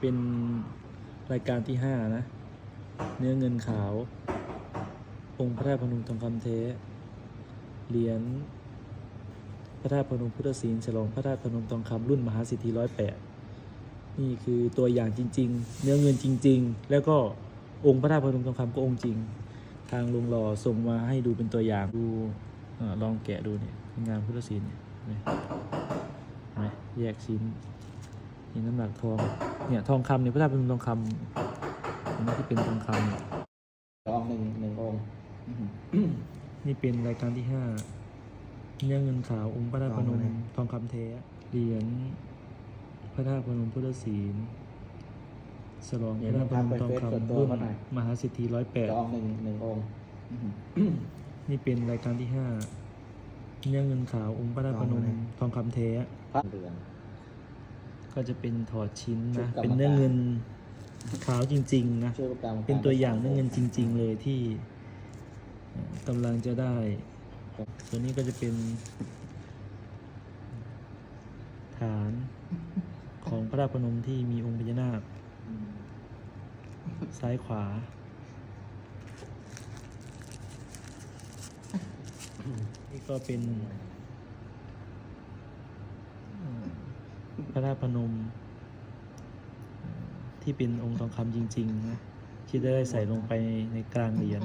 เป็นรายการที่ห้านะ เนื้อเงินขาว องค์พระธาตุพนมทองคำเทเหรียญพระธาตุพนมพุทธศีลฉลองพระธาตุพนมทองคำรุ่นมหาสิทธิร้อยแปดนี่คือตัวอย่างจริง ๆ เนื้อเงินจริง ๆ แล้วก็องค์พระธาตุพนมทองคำก็องค์จริง ทางลุงหล่อส่งมาให้ดูเป็นตัวอย่างดูอลองแกะดูเนี่ยงานพุทธศิลป์เนี่ยไหมแยกชิ้น นี่น้ำหนักทองเนี่ยทองคำเนี่ยพระธาตุพนมทองคำเห็นไหมที่เป็นทองคำเนี่ยทองหนึ่งหนึ่งองค์นี่เป็นรายการที่ห้าเนื้อเงินขาวองค์พระธาตุพนมทองคำแท้เหรียญพระธาตุพนมพุทธศีลฉลองพระธาตุพนมทองคำรุ่นมหาสิทธิร้อยแปดทองหนึ่งหนึ่งองค์นี่เป็นรายการที่ห้าเนื้อเงินขาวองค์พระธาตุพนมทองคำแท้พระเรือน ก็จะเป็นถอดชิ้นชุดนะกรรมการ เป็นเนื้อเงินขาวจริง ๆ นะ ช่วยประการเป็นตัวอย่างเนื้อเงินจริง ๆ เลยที่เอ่อกำลังจะได้ ตัวนี้ก็จะเป็น ฐานของพระธาตุพนมที่มีองค์พญานาค ซ้ายขวา นี่ก็เป็นเอ่อ พระธาตุพนม ที่เป็นองค์ทองคำจริงๆนะที่ได้ใส่ลงไปในกลางเหรียญ